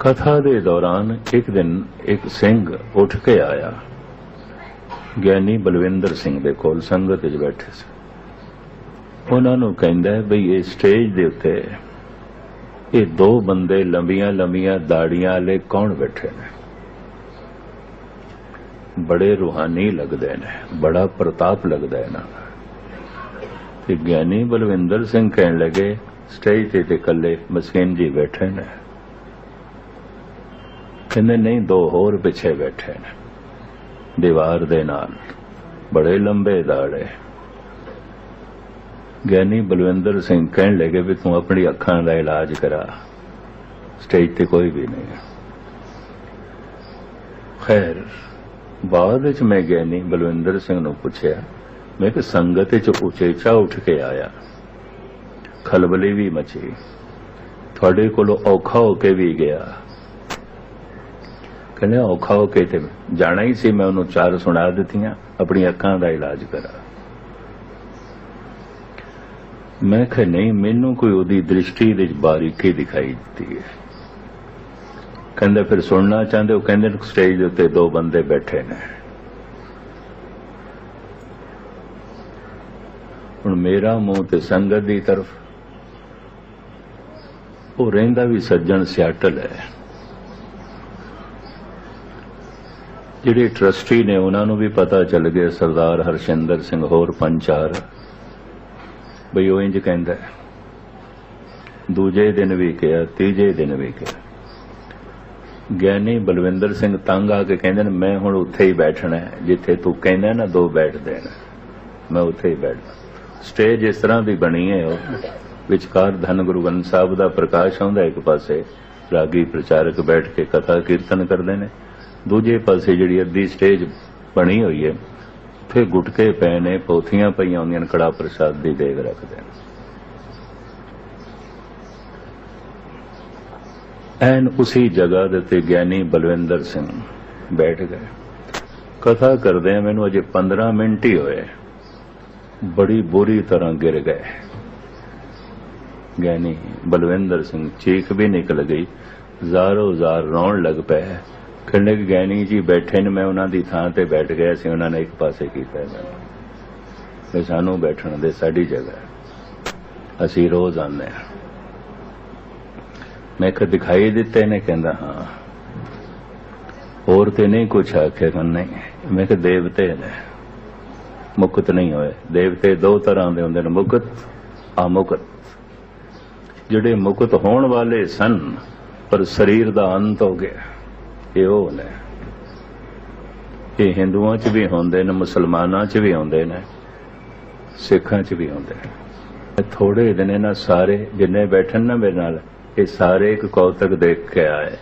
ਕਥਾ ਦੇ ਦੌਰਾਨ ਇੱਕ ਦਿਨ ਇੱਕ ਸਿੰਘ ਉੱਠ ਕੇ ਆਇਆ। ਗਿਆਨੀ ਬਲਵਿੰਦਰ ਸਿੰਘ ਦੇ ਕੋਲ ਸੰਗਤ ਵਿੱਚ ਬੈਠੇ ਸੀ। ਉਹਨਾਂ ਨੂੰ ਕਹਿੰਦਾ, ਬਈ ਇਹ ਸਟੇਜ ਦੇ ਉੱਤੇ ਇਹ ਦੋ ਬੰਦੇ ਲੰਬੀਆਂ ਲੰਬੀਆਂ ਦਾੜੀਆਂ ਵਾਲੇ ਕੌਣ ਬੈਠੇ ਨੇ? ਬੜੇ ਰੂਹਾਨੀ ਲੱਗਦੇ ਨੇ, ਬੜਾ ਪ੍ਰਤਾਪ ਲੱਗਦਾ ਹੈ ਇਹਨਾਂ ਦਾ। ਤੇ ਗਿਆਨੀ ਬਲਵਿੰਦਰ ਸਿੰਘ ਕਹਿਣ ਲੱਗੇ, ਸਟੇਜ ਤੇ ਤੇ ਇਕੱਲੇ ਮਸਕੀਨ ਜੀ ਬੈਠੇ ਨੇ। ਕਹਿੰਦੇ ਨਹੀਂ, ਦੋ ਹੋਰ ਪਿੱਛੇ ਬੈਠੇ ਨੇ। ਦੀਵਾਰ ਦੇ ਨਾਲ, ਬੜੇ ਲੰਬੇ ਦਾੜੇ। ਗਿਆਨੀ ਬਲਵਿੰਦਰ ਸਿੰਘ ਕਹਿਣ ਲੱਗੇ ਵੀ ਤੂੰ ਆਪਣੀ ਅੱਖਾਂ ਦਾ ਇਲਾਜ ਕਰਾ। ਸਟੇਜ ਤੇ ਕੋਈ ਵੀ ਨਹੀਂ ਖੈਰ, ਬਾਅਦ ਵਿੱਚ ਮੈਂ ਗਿਆਨੀ ਬਲਵਿੰਦਰ ਸਿੰਘ ਨੂੰ ਪੁੱਛਿਆ, ਮੈਂ ਕਿ ਸੰਗਤ ਵਿੱਚ ਉਚੇਚਾ ਉੱਠ ਕੇ ਆਇਆ। ਖਲਬਲੀ ਵੀ ਮਚੀ। ਤੁਹਾਡੇ ਕੋਲੋਂ ਔਖਾ ਹੋ ਕੇ ਵੀ ਗਿਆ। ਕਹਿੰਦੇ ਔਖਾ ਹੋ ਕੇ ਤੇ ਜਾਣਾ ਹੀ ਸੀ, ਮੈਂ ਉਹਨੂੰ ਚਾਰ ਸੁਣਾ ਦਿੱਤੀਆਂ ਆਪਣੀ ਅੱਖਾਂ ਦਾ ਇਲਾਜ ਕਰਾ। ਮੈਂ ਕਿਹਾ, ਨਹੀਂ, ਮੈਨੂੰ ਕੋਈ ਉਹਦੀ ਦ੍ਰਿਸ਼ਟੀ ਦੇ ਬਾਰੀਕੀ ਦਿਖਾਈ ਦਿੱਤੀ ਹੈ। ਕਹਿੰਦੇ, ਫਿਰ ਸੁਣਨਾ ਚਾਹੁੰਦੇ ਉਹ ਕਹਿੰਦੇ, ਸਟੇਜ ਦੇ ਉੱਤੇ ਦੋ ਬੰਦੇ ਬੈਠੇ ਨੇ। ਹੁਣ ਮੇਰਾ ਮੂੰਹ ਤੇ ਸੰਗਤ ਦੀ ਤਰਫ, ਉਹ ਰਹਿੰਦਾ ਵੀ ਸੱਜਣ ਸਿਆਟਲ ਹੈ। ਜਿਹੜੇ ਟਰਸਟੀ ਨੇ, ਉਹਨਾਂ ਨੂੰ ਵੀ ਪਤਾ ਚੱਲ ਗਿਆ, ਸਰਦਾਰ ਹਰਸ਼ਿੰਦਰ ਸਿੰਘ, ਹੋਰ ਪੰਚਾਰ ਬਈ ਉਹ ਇੰਜ ਕਹਿੰਦਾ ਦੂਜੇ ਦਿਨ ਵੀ ਕਿਹਾ, ਤੀਜੇ ਦਿਨ ਵੀ ਕਿਹਾ। ਗਿਆਨੀ ਬਲਵਿੰਦਰ ਸਿੰਘ ਤੰਗ ਆ ਕੇ ਕਹਿੰਦੇ ਨੇ, ਮੈਂ ਹੁਣ ਉੱਥੇ ਹੀ ਬੈਠਣਾ ਹੈ, ਜਿੱਥੇ ਤੂੰ ਕਹਿੰਦਾ ਨਾ, ਦੋ ਬੈਠਦੇ ਨੇ ਮੈਂ ਉੱਥੇ ਹੀ ਬੈਠਦਾ। ਸਟੇਜ ਇਸ ਤਰ੍ਹਾਂ ਦੀ ਬਣੀ ਹੈ ਉਹ। ਵਿਚਕਾਰ ਧੰਨ ਗੁਰੂ ਗ੍ਰੰਥ ਸਾਹਿਬ ਦਾ ਪ੍ਰਕਾਸ਼ ਆਉਂਦਾ ਇੱਕ ਪਾਸੇ। ਰਾਗੀ ਪ੍ਰਚਾਰਕ ਬੈਠ ਕੇ ਕਥਾ ਕੀਰਤਨ ਕਰਦੇ ਨੇ। ਦੂਜੇ ਪਾਸੇ ਜਿਹੜੀ ਅੱਧੀ ਸਟੇਜ ਬਣੀ ਹੋਈ ਹੈ, ਉੱਥੇ ਗੁਟਕੇ ਪਏ ਨੇ, ਪੋਥੀਆਂ ਪਈਆਂ ਹੁੰਦੀਆਂ ਨੇ, ਕੜਾ ਪ੍ਰਸਾਦ ਦੀ ਦੇਗ ਰੱਖਦੇ ਨੇ। ਐਨ ਉਸੇ ਜਗ੍ਹਾ ਦੇ ਤੇ ਗਿਆਨੀ ਬਲਵਿੰਦਰ ਸਿੰਘ ਬੈਠ ਗਏ। ਕਥਾ ਕਰਦੇ ਆ, ਮੈਨੂੰ ਅਜੇ 15 ਮਿੰਟ ਹੀ ਹੋਏ ਬੜੀ ਬੁਰੀ ਤਰ੍ਹਾਂ ਗਿਰ ਗਏ। ਗਿਆਨੀ ਬਲਵਿੰਦਰ ਸਿੰਘ ਚੀਖ ਵੀ ਨਿਕਲ ਗਈ ਜ਼ਾਰੋ ਜ਼ਾਰ ਰੋਣ ਲੱਗ ਪਏ। ਕਹਿੰਦੇ ਕਿ ਗਿਆਨੀ ਜੀ, ਬੈਠੇ ਨੇ ਮੈਂ ਉਹਨਾਂ ਦੀ ਥਾਂ ਤੇ ਬੈਠ ਗਿਆ ਸੀ, ਉਹਨਾਂ ਨੇ ਇੱਕ ਪਾਸੇ ਕੀਤਾ ਮੈਨੂੰ ਵੀ ਸਾਨੂੰ ਬੈਠਣ ਦੇ ਸਾਡੀ ਜਗ੍ਹਾ ਅਸੀਂ ਰੋਜ਼ ਆਉਂਦੇ ਹਾਂ। ਮੈਂ ਕਿ ਦਿਖਾਈ ਦਿੱਤੇ ਨੇ, ਕਹਿੰਦਾ, ਹਾਂ। ਹੋਰ ਤੇ ਨਹੀਂ ਕੁਛ ਆਖੇ ਕਨ ਮੈਂ ਕਿ ਦੇਵਤੇ ਨੇ। ਮੁਕਤ ਨਹੀਂ ਹੋਏ। ਦੇਵਤੇ ਦੋ ਤਰ੍ਹਾਂ ਦੇ ਹੁੰਦੇ ਨੇ, ਮੁਕਤ ਅਮੁਕਤ ਜਿਹੜੇ ਮੁਕਤ ਹੋਣ ਵਾਲੇ ਸਨ, ਪਰ ਸਰੀਰ ਦਾ ਅੰਤ ਹੋ ਗਿਆ। ਇਹ ਉਹ ਨੇ। ਇਹ ਹਿੰਦੂਆਂ 'ਚ ਵੀ ਹੁੰਦੇ ਨੇ, ਮੁਸਲਮਾਨਾਂ 'ਚ ਵੀ ਹੁੰਦੇ ਨੇ, ਸਿੱਖਾਂ 'ਚ ਵੀ ਹੁੰਦੇ ਨੇ। ਥੋੜੇ ਦਿਨ ਇਹਨਾਂ ਸਾਰੇ ਜਿੰਨੇ ਬੈਠਣ ਨਾ ਮੇਰੇ ਨਾਲ, ਇਹ ਸਾਰੇ ਇੱਕ ਕੌਤਕ ਦੇਖ ਕੇ ਆਏ।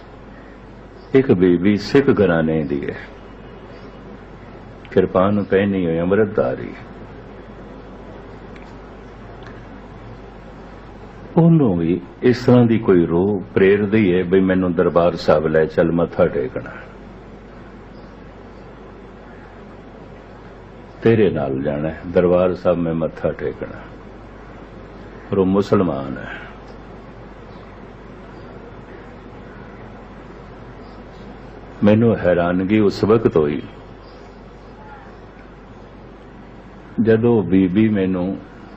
ਇੱਕ ਬੀਬੀ ਸਿੱਖ ਘਰਾਣੇ ਦੀ ਹੈ। ਕਿਰਪਾਨ ਪਹਿਨੀ ਹੋਈ ਅੰਮ੍ਰਿਤਧਾਰੀ ਉਹਨੂੰ ਵੀ ਇਸ ਤਰ੍ਹਾਂ ਦੀ ਕੋਈ ਰੋਹ ਪ੍ਰੇਰਦੀ ਹੈ ਵੀ ਮੈਨੂੰ ਦਰਬਾਰ ਸਾਹਿਬ ਲੈ ਚੱਲ, ਮੱਥਾ ਟੇਕਣਾ। ਤੇਰੇ ਨਾਲ ਜਾਣਾ ਦਰਬਾਰ ਸਾਹਿਬ ਮੈਂ ਮੱਥਾ ਟੇਕਣਾ। ਪਰ ਉਹ ਮੁਸਲਮਾਨ ਹੈ। ਮੈਨੂੰ ਹੈਰਾਨਗੀ ਉਸ ਵਕਤ ਹੋਈ ਜਦੋਂ ਬੀਬੀ ਮੈਨੂੰ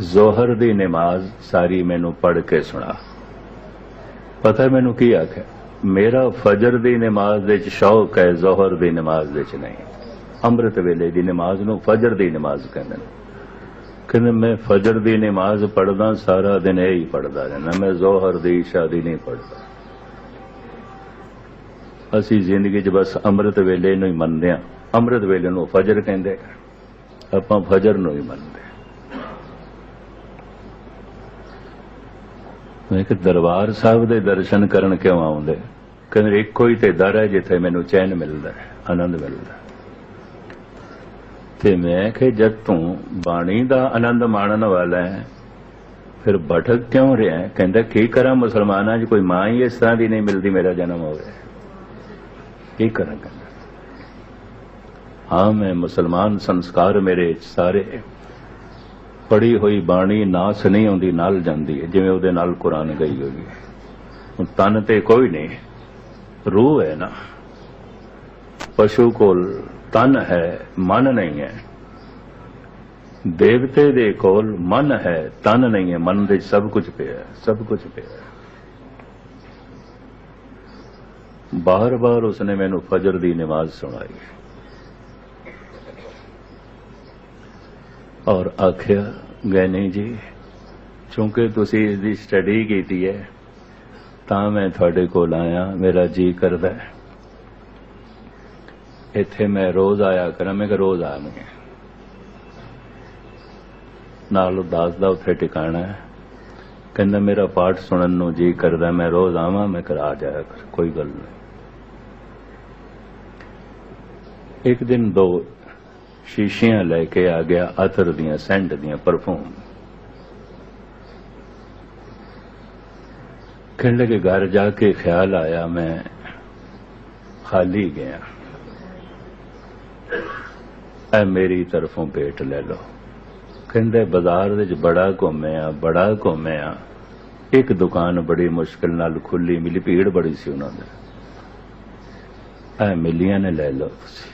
ਜ਼ੋਹਰ ਦੀ ਨਮਾਜ਼ ਸਾਰੀ ਮੈਨੂੰ ਪੜ੍ਹ ਕੇ ਸੁਣਾ। ਪਤਾ ਮੈਨੂੰ ਕੀ ਆਖਿਆ? ਮੇਰਾ ਫਜਰ ਦੀ ਨਮਾਜ਼ ਦੇ ਵਿੱਚ ਸ਼ੌਕ ਹੈ, ਜ਼ੋਹਰ ਦੀ ਨਮਾਜ਼ ਦੇ ਵਿੱਚ ਨਹੀਂ। ਅੰਮ੍ਰਿਤ ਵੇਲੇ ਦੀ ਨਮਾਜ਼ ਨੂੰ ਫਜਰ ਦੀ ਨਮਾਜ਼ ਕਹਿੰਦੇ ਨੇ। ਕਹਿੰਦੇ, ਮੈਂ ਫਜਰ ਦੀ ਨਮਾਜ਼ ਪੜਦਾ ਸਾਰਾ ਦਿਨ ਇਹ ਹੀ ਪੜਦਾ ਰਹਿਣਾ ਮੈਂ ਜ਼ੋਹਰ ਦੀ ਇਸ਼ਾ ਦੀ ਨਹੀਂ ਪੜਦਾ ਅਸੀਂ ਜ਼ਿੰਦਗੀ 'ਚ ਬਸ ਅੰਮ੍ਰਿਤ ਵੇਲੇ ਨੂੰ ਹੀ ਮੰਨਦੇ ਆ ਅੰਮ੍ਰਿਤ ਵੇਲੇ ਨੂੰ ਫਜਰ ਕਹਿੰਦੇ ਆਪਾਂ ਫਜਰ ਨੂੰ ਹੀ ਮੰਨਦੇ ਮੈਂ ਕਿ ਦਰਬਾਰ ਸਾਹਿਬ ਦੇ ਦਰਸ਼ਨ ਕਰਨ ਕਿਉਂ ਆਉਂਦੇ? ਕਹਿੰਦੇ, ਇੱਕੋ ਹੀ ਤੇ ਦਰ ਹੈ ਜਿੱਥੇ ਮੈਨੂੰ ਚੈਨ ਮਿਲਦਾ ਹੈ, ਆਨੰਦ ਮਿਲਦਾ ਤੇ ਮੈਂ ਕਿ ਜਦ ਤੂੰ ਬਾਣੀ ਦਾ ਆਨੰਦ ਮਾਣਨ ਵਾਲਾ ਹੈ, ਫਿਰ ਭਟਕ ਕਿਉਂ ਰਿਹਾ? ਕਹਿੰਦਾ, ਕੀ ਕਰਾਂ ਮੁਸਲਮਾਨਾਂ 'ਚ? ਕੋਈ ਮਾਂ ਹੀ ਇਸ ਤਰ੍ਹਾਂ ਦੀ ਨਹੀਂ ਮਿਲਦੀ, ਮੇਰਾ ਜਨਮ ਹੋਵੇ ਕੀ ਕਰਾਂ ਕਹਿੰਦਾ? ਹਾਂ, ਮੈਂ ਮੁਸਲਮਾਨ ਸੰਸਕਾਰ ਮੇਰੇ ਸਾਰੇ ਪੜੀ ਹੋਈ ਬਾਣੀ ਨਾਸ ਨਹੀਂ ਆਉਂਦੀ ਨਾਲ ਜਾਂਦੀ ਹੈ ਜਿਵੇਂ ਉਹਦੇ ਨਾਲ ਕੁਰਾਨ ਗਈ ਹੋਈ ਹੈ। ਤਨ ਤੇ ਕੋਈ ਨਹੀਂ ਰੂਹ ਹੈ ਨਾ। ਪਸ਼ੂ ਕੋਲ ਤਨ ਹੈ ਮਨ ਨਹੀਂ ਹੈ। ਦੇਵਤੇ ਦੇ ਕੋਲ ਮਨ ਹੈ ਤਨ ਨਹੀਂ ਹੈ। ਮਨ ਦੇ ਸਭ ਕੁਝ ਪਿਆ ਹੈ, ਸਭ ਕੁਝ ਪਿਆ। ਬਾਰ-ਬਾਰ ਉਸਨੇ ਮੈਨੂੰ ਫਜਰ ਦੀ ਨਮਾਜ਼ ਸੁਣਾਈ। ਔਰ ਆਖਿਆ ਗੈਨੀ ਜੀ। ਕਿਉਂਕਿ ਤੁਸੀਂ ਇਸ ਦੀ ਸਟੱਡੀ ਕੀਤੀ ਹੈ, ਤਾਂ ਮੈਂ ਤੁਹਾਡੇ ਕੋਲ ਆਇਆ, ਮੇਰਾ ਜੀ ਕਰਦਾ ਹੈ। ਇੱਥੇ ਮੈਂ ਰੋਜ਼ ਆਇਆ ਕਰਾਂ, ਮੈਂ ਕਿ ਰੋਜ਼ ਆਵਾਂਗੇ ਨਾਲ ਉਦਾਸ ਦਾ ਉੱਥੇ ਟਿਕਾਣਾ ਹੈ। ਕਹਿੰਦਾ, ਮੇਰਾ ਪਾਠ ਸੁਣਨ ਨੂੰ ਜੀ ਕਰਦਾ, ਮੈਂ ਰੋਜ਼ ਆਵਾਂ, ਮੈਂ ਕਰਾ ਜਾਇਆ ਕਰ, ਕੋਈ ਗੱਲ ਨਹੀਂ। ਇੱਕ ਦਿਨ ਦੋ ਸ਼ੀਸ਼ੀਆਂ ਲੈ ਕੇ ਆ ਗਿਆ ਅਤਰ ਦੀਆਂ, ਸੈਂਟ ਦੀਆਂ ਪਰਫਿਊਮ। ਕਹਿਣ ਲੱਗੇ, ਘਰ ਜਾ ਕੇ ਖਿਆਲ ਆਇਆ, ਮੈਂ ਖਾਲੀ ਗਿਆ। ਐ ਮੇਰੀ ਤਰਫੋਂ ਭੇਟ ਲੈ ਲਓ। ਕਹਿੰਦੇ, ਬਾਜ਼ਾਰ ਵਿੱਚ ਬੜਾ ਘੁੰਮਿਆ ਬੜਾ ਘੁੰਮਿਆ। ਇੱਕ ਦੁਕਾਨ ਬੜੀ ਮੁਸ਼ਕਲ ਨਾਲ ਖੁੱਲੀ ਮਿਲੀ, ਭੀੜ ਬੜੀ ਸੀ ਉਹਨਾਂ ਦੇ। ਐ ਮਿਲੀਆਂ ਨੇ ਲੈ ਲਓ ਤੁਸੀਂ।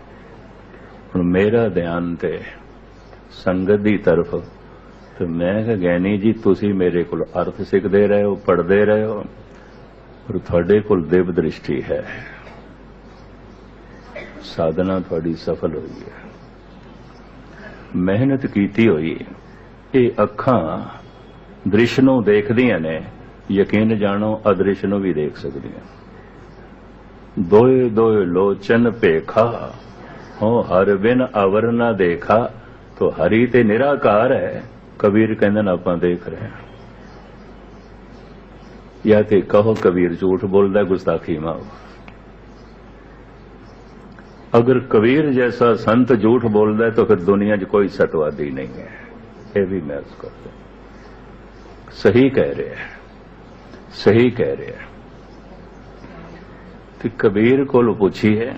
ਹੁਣ ਮੇਰਾ ਧਿਆਨ ਤੇ ਸੰਗਤ ਦੀ ਤਰਫ ਤੇ ਮੈਂ ਕਿਹਾ ਗਿਆਨੀ ਜੀ, ਤੁਸੀਂ ਮੇਰੇ ਕੋਲ ਅਰਥ ਸਿੱਖਦੇ ਰਹੇ ਹੋ, ਪੜ੍ਹਦੇ ਰਹੇ ਹੋ, ਪਰ ਤੁਹਾਡੇ ਕੋਲ ਦਿਵ ਦ੍ਰਿਸ਼ਟੀ ਹੈ। ਸਾਧਨਾ ਤੁਹਾਡੀ ਸਫਲ ਹੋਈ ਹੈ। ਮਿਹਨਤ ਕੀਤੀ ਹੋਈ ਇਹ ਅੱਖਾਂ ਦ੍ਰਿਸ਼ ਨੂੰ ਦੇਖਦੀਆਂ ਨੇ, ਯਕੀਨ ਜਾਣੋ, ਅਦ੍ਰਿਸ਼ ਨੂੰ ਵੀ ਦੇਖ ਸਕਦੀਆਂ ਦੋਏ ਦੋਏ ਲੋਚਨ ਭੇਖਾ ਹੋ, ਹਰ ਬਿਨ ਅਵਰ ਨਾ ਦੇਖਾ, ਤੋ ਹਰੀ ਤੇ ਨਿਰਾਕਾਰ ਹੈ। ਕਬੀਰ ਕਹਿੰਦੇ ਨਾ, ਆਪਾਂ ਦੇਖ ਰਹੇ ਹਾਂ। ਜਾਂ ਤੇ ਕਹੋ, ਕਬੀਰ ਝੂਠ ਬੋਲਦਾ, ਗੁਸਤਾਖੀ ਮਾਓ ਅਗਰ ਕਬੀਰ ਜੈਸਾ ਸੰਤ ਝੂਠ ਬੋਲਦਾ ਹੈ, ਤਾਂ ਫਿਰ ਦੁਨੀਆ 'ਚ ਕੋਈ ਸਤਵਾਦੀ ਨਹੀਂ ਹੈ। ਇਹ ਵੀ ਮੈਂ ਉਸ ਕਰਦਾ ਸਹੀ ਕਹਿ ਰਿਹਾ ਹੈ। ਸਹੀ ਕਹਿ ਰਿਹਾ ਹੈ। ਤੇ ਕਬੀਰ ਕੋਲ ਪੁੱਛੀ ਹੈ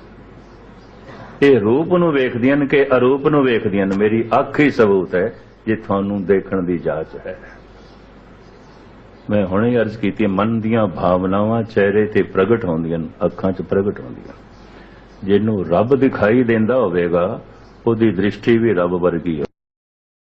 ਇਹ ਰੂਪ ਨੂੰ ਵੇਖਦੀਆਂ ਨੇ ਕਿ ਅਰੂਪ ਨੂੰ ਵੇਖਦੀਆਂ ਨੇ। ਮੇਰੀ ਅੱਖ ਹੀ ਸਬੂਤ ਹੈ ਜੇ ਤੁਹਾਨੂੰ ਦੇਖਣ ਦੀ ਜਾਚ ਹੈ। ਮੈਂ ਹੁਣੇ ਅਰਜ਼ ਕੀਤੀ, ਮਨ ਦੀਆਂ ਭਾਵਨਾਵਾਂ ਚਿਹਰੇ ਤੇ ਪ੍ਰਗਟ ਹੁੰਦੀਆਂ ਨੇ, ਅੱਖਾਂ 'ਚ ਪ੍ਰਗਟ ਹੁੰਦੀਆਂ ਜਿਹਨੂੰ ਰੱਬ ਦਿਖਾਈ ਦਿੰਦਾ ਹੋਵੇਗਾ, ਉਹਦੀ ਦ੍ਰਿਸ਼ਟੀ ਵੀ ਰੱਬ ਵਰਗੀ ਹੈ